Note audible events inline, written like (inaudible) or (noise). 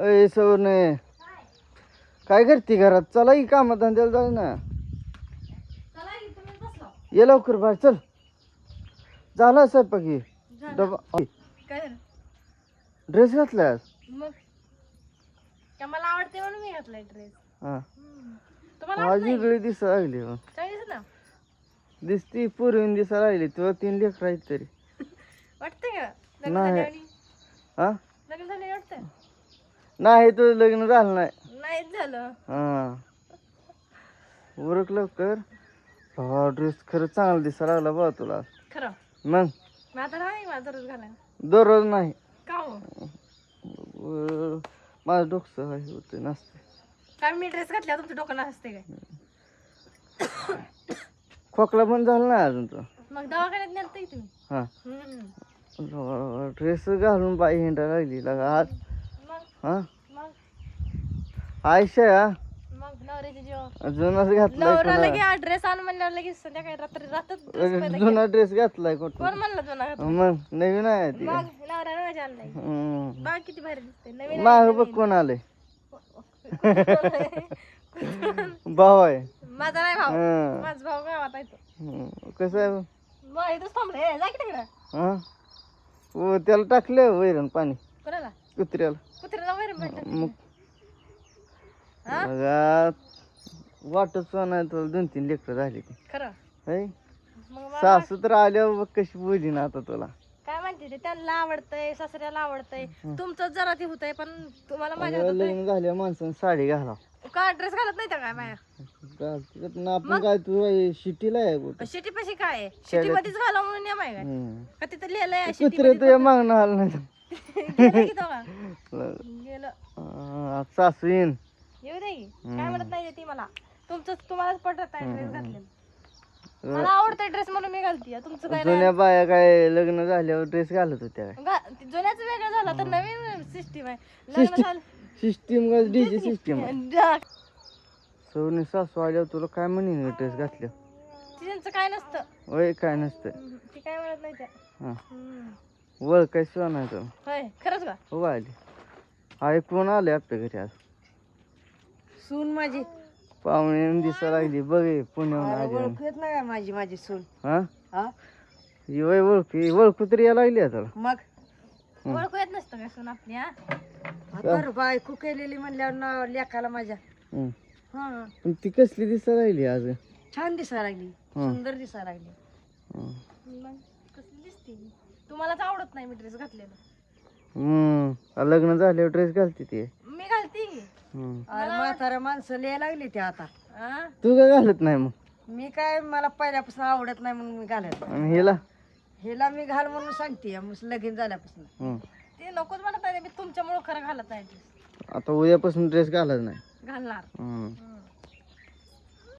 अय सवरणे काय करते घरात? चला की कामात धंद्याला जाऊ ना ये लवकर बाहेर चल. झाला स्वयंपाक डबा काय झालं? ड्रेस घातलाय आज मग. का मला आवडते म्हणून मी घातलाय ड्रेस. हा. तुम्हाला आवडत माझी नाही गळी दिसा लागली मग ना? दिसती पूर्वीन दिसा लागली. तुला तीन लेकर आहेत तरी. (laughs) वाटतंय का? लग्न नाही. झाल्यावानी हा? नाही तुझं लग्न झालं नाही. नाहीच झालं. हा. उरक लवकर. हा ड्रेस खरं चांगला दिसा लागला बा तुला. खरं? मग? नाही घालायला. दररोज नाही. का हो? अं, माझं डोकं हे होतं नसते काय मी ड्रेस घातला तुमच्या डोक्याला असते काय? (coughs) खोकला पण झाला नाही अजून तो मग दवाखान्यात नेलतंय तुम्ही? हा. हम्म. ड्रेस घालून बाई हिंडा लागली. लगा आज हा? मग? आयशा? मग जुनाच घातलाय नवरा लगे आण म्हणल्यावर लगेच संध्याकाळी रात्री रात्र जुना ड्रेस घातलाय कुठं? म्हणलं? मग नवीन आहे ती. मग नवरा माझ्या आणलाय. हम्म. बघ किती भारी दिसते नवीन माग बघ कोण आलंय. (laughs) भाऊ आहे. माझा नाही भाऊ. हं. माझा भाऊ गावात आहे तो. हम्म. कसं आहे? बघ? मग इथंच थांबले जा की तिकडं. हा? त्याला टाकलं वैरण पाणी. कोणाला? कुत्र्याला. कुत्र्याला भेटत हा? बघा वाटत नाही तुला दोन तीन लेकरं झाली ती. खरं? है मग मला सासू तर आल्यावर कशी बोली ना आता तुला? काय म्हणते ते? त्यांना आवडतंय सासऱ्याला आवडतंय. तुमचं जरा ते होतंय पण तुम्हाला माझ्या अगं, लग्न झाल्या माणसानं साडी घाला का ड्रेस घालत नाही त्या काय माया आपण काय तू शिटीला आहे कुठं? शेती पशी काय आहे? शेती मध्येच घाला म्हणून आहे काय हम्म. का तिथं लिहिलंय कुत्रे तुझ्या मागणं आलं नाही. (laughs) गेलं की तेव्हा? गेलं. येऊ दे. काय म्हणत नाही ती मला. तुमचं तुम्हालाच पटत आहे ड्रेस घातलेलं. मला ड्रेस म्हणून मी घालते तुमचं काय नाही. जुन्या बाया काय लग्न झाल्यावर ड्रेस घालत होत्या काय? जुन्याच वेगळं झालं. तर नवीन सिस्टीम आहे. लग्न झालं. सिस्टीम डीजे सिस्टीम जा. सोनी सासू आल्यावर तुला काय म्हणीन ड्रेस घातल्या? काय नसतं. वय काय नसतं. ती काय म्हणत नाही त्या. हा. हम्म. वळ काय सोन होय खरंच का? हो आली. ऐकून आले आपल्या घरी आज. सून माझी. पाहुणे दिसा लागली. बघ हे पुण्याहून आली ओळखू येत नाही का माझी माझी सून? हा? हा? ही वय ओळखी ओळखू तरी यायला लागली आता. मग? ओळखू येत नसतं काय सून आपली हा? तर बायको केलेली म्हणल्यावर ना लेखाला माझ्या. हम्म. हा. पण ती कसली दिसा लागली आज? छान दिसायला लागली. हं. सुंदर दिसायला लागली. मग कसली दिसते? तुम्हालाच आवडत नाही मी ड्रेस घातलेला. हम्म लग्न झाल्यावर ड्रेस घालते ती मी घालते की. हम्म. अरे म्हातारा माणसं लिहाय लागली ते आता हा? तू काय घालत नाही मग मी काय मला पहिल्यापासून आवडत नाही म्हणून मी घालत नाही. आणि हिला हिला मी घाल म्हणून सांगते लगीन झाल्यापासून हम्म. ते नकोच म्हणत नाही मी तुमच्यामुळे खरं घालत नाही ड्रेस आता उद्यापासून ड्रेस घालत नाही घालणार. हम्म.